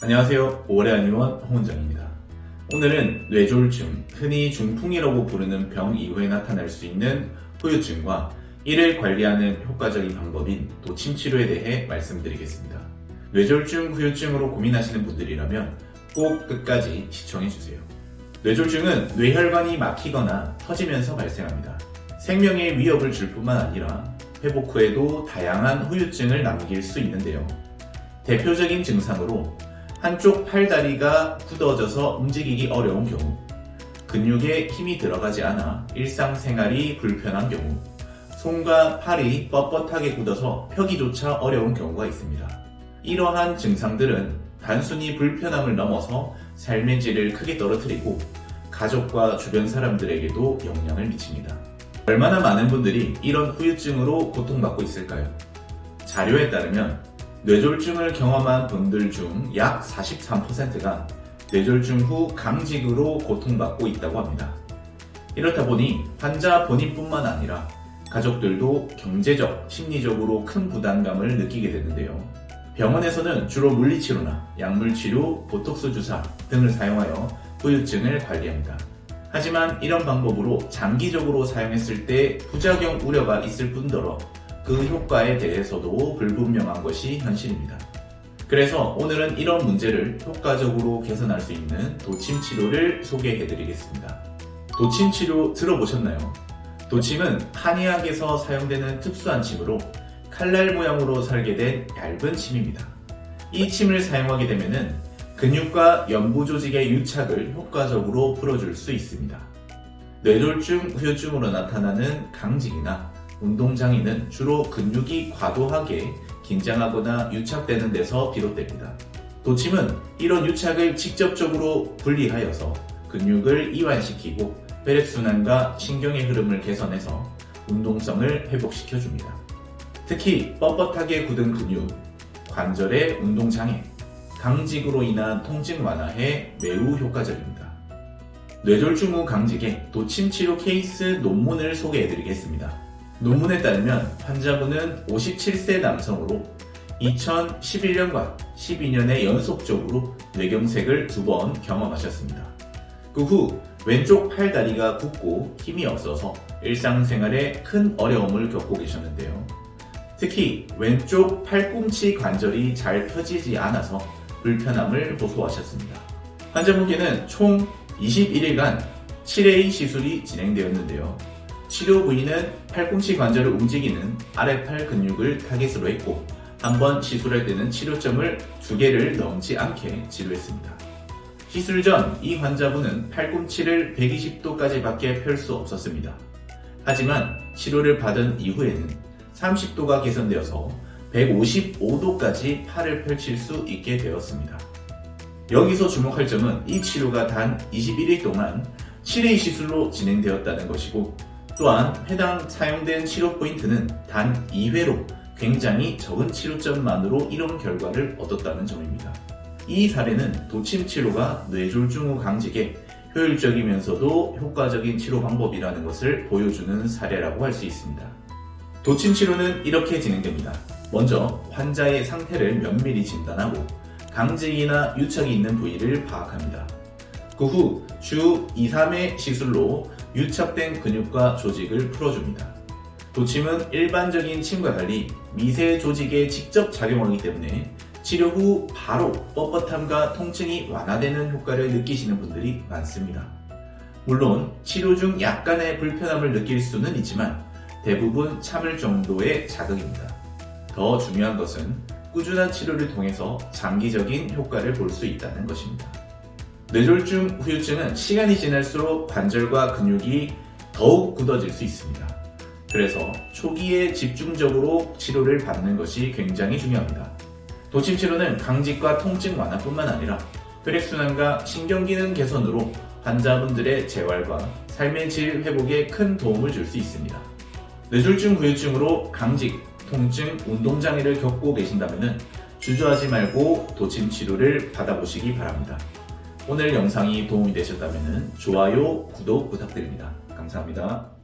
안녕하세요. 올해 한의원 홍은정입니다. 오늘은 뇌졸중, 흔히 중풍이라고 부르는 병 이후에 나타날 수 있는 후유증과 이를 관리하는 효과적인 방법인 도침 치료에 대해 말씀드리겠습니다. 뇌졸중, 후유증으로 고민하시는 분들이라면 꼭 끝까지 시청해주세요. 뇌졸중은 뇌혈관이 막히거나 터지면서 발생합니다. 생명에 위협을 줄 뿐만 아니라 회복 후에도 다양한 후유증을 남길 수 있는데요. 대표적인 증상으로 한쪽 팔다리가 굳어져서 움직이기 어려운 경우, 근육에 힘이 들어가지 않아 일상생활이 불편한 경우, 손과 팔이 뻣뻣하게 굳어서 펴기조차 어려운 경우가 있습니다. 이러한 증상들은 단순히 불편함을 넘어서 삶의 질을 크게 떨어뜨리고 가족과 주변 사람들에게도 영향을 미칩니다. 얼마나 많은 분들이 이런 후유증으로 고통받고 있을까요? 자료에 따르면 뇌졸중을 경험한 분들 중 약 43%가 뇌졸중 후 강직으로 고통받고 있다고 합니다. 이렇다 보니 환자 본인뿐만 아니라 가족들도 경제적, 심리적으로 큰 부담감을 느끼게 되는데요. 병원에서는 주로 물리치료나 약물치료, 보톡스 주사 등을 사용하여 후유증을 관리합니다. 하지만 이런 방법으로 장기적으로 사용했을 때 부작용 우려가 있을 뿐더러 그 효과에 대해서도 불분명한 것이 현실입니다. 그래서 오늘은 이런 문제를 효과적으로 개선할 수 있는 도침 치료를 소개해 드리겠습니다. 도침 치료 들어보셨나요? 도침은 한의학에서 사용되는 특수한 침으로 칼날 모양으로 설계된 얇은 침입니다. 이 침을 사용하게 되면 근육과 연부 조직의 유착을 효과적으로 풀어줄 수 있습니다. 뇌졸중, 후유증으로 나타나는 강직이나 운동 장애는 주로 근육이 과도하게 긴장하거나 유착되는 데서 비롯됩니다. 도침은 이런 유착을 직접적으로 분리하여서 근육을 이완시키고 혈액순환과 신경의 흐름을 개선해서 운동성을 회복시켜줍니다. 특히 뻣뻣하게 굳은 근육, 관절의 운동장애, 강직으로 인한 통증 완화에 매우 효과적입니다. 뇌졸중 후 강직의 도침 치료 케이스 논문을 소개해드리겠습니다. 논문에 따르면 환자분은 57세 남성으로 2011년과 12년에 연속적으로 뇌경색을 두 번 경험하셨습니다. 그 후 왼쪽 팔다리가 붓고 힘이 없어서 일상생활에 큰 어려움을 겪고 계셨는데요. 특히 왼쪽 팔꿈치 관절이 잘 펴지지 않아서 불편함을 호소하셨습니다. 환자분께는 총 21일간 7A 시술이 진행되었는데요. 치료 부위는 팔꿈치 관절을 움직이는 아래팔 근육을 타겟으로 했고 한 번 시술할 때는 치료점을 두 개를 넘지 않게 치료했습니다. 시술 전 이 환자분은 팔꿈치를 120도까지 밖에 펼 수 없었습니다. 하지만 치료를 받은 이후에는 30도가 개선되어서 155도까지 팔을 펼칠 수 있게 되었습니다. 여기서 주목할 점은 이 치료가 단 21일 동안 7회 시술로 진행되었다는 것이고 또한 해당 사용된 치료 포인트는 단 2회로 굉장히 적은 치료점만으로 이런 결과를 얻었다는 점입니다. 이 사례는 도침 치료가 뇌졸중 후 강직에 효율적이면서도 효과적인 치료 방법이라는 것을 보여주는 사례라고 할 수 있습니다. 도침 치료는 이렇게 진행됩니다. 먼저 환자의 상태를 면밀히 진단하고 강직이나 유착이 있는 부위를 파악합니다. 그 후 주 2, 3회 시술로 유착된 근육과 조직을 풀어줍니다. 도침은 일반적인 침과 달리 미세 조직에 직접 작용하기 때문에 치료 후 바로 뻣뻣함과 통증이 완화되는 효과를 느끼시는 분들이 많습니다. 물론 치료 중 약간의 불편함을 느낄 수는 있지만 대부분 참을 정도의 자극입니다. 더 중요한 것은 꾸준한 치료를 통해서 장기적인 효과를 볼 수 있다는 것입니다. 뇌졸중 후유증은 시간이 지날수록 관절과 근육이 더욱 굳어질 수 있습니다. 그래서 초기에 집중적으로 치료를 받는 것이 굉장히 중요합니다. 도침 치료는 강직과 통증 완화뿐만 아니라 혈액순환과 신경기능 개선으로 환자분들의 재활과 삶의 질 회복에 큰 도움을 줄 수 있습니다. 뇌졸중 후유증으로 강직, 통증, 운동장애를 겪고 계신다면 주저하지 말고 도침 치료를 받아보시기 바랍니다. 오늘 영상이 도움이 되셨다면 좋아요, 구독 부탁드립니다. 감사합니다.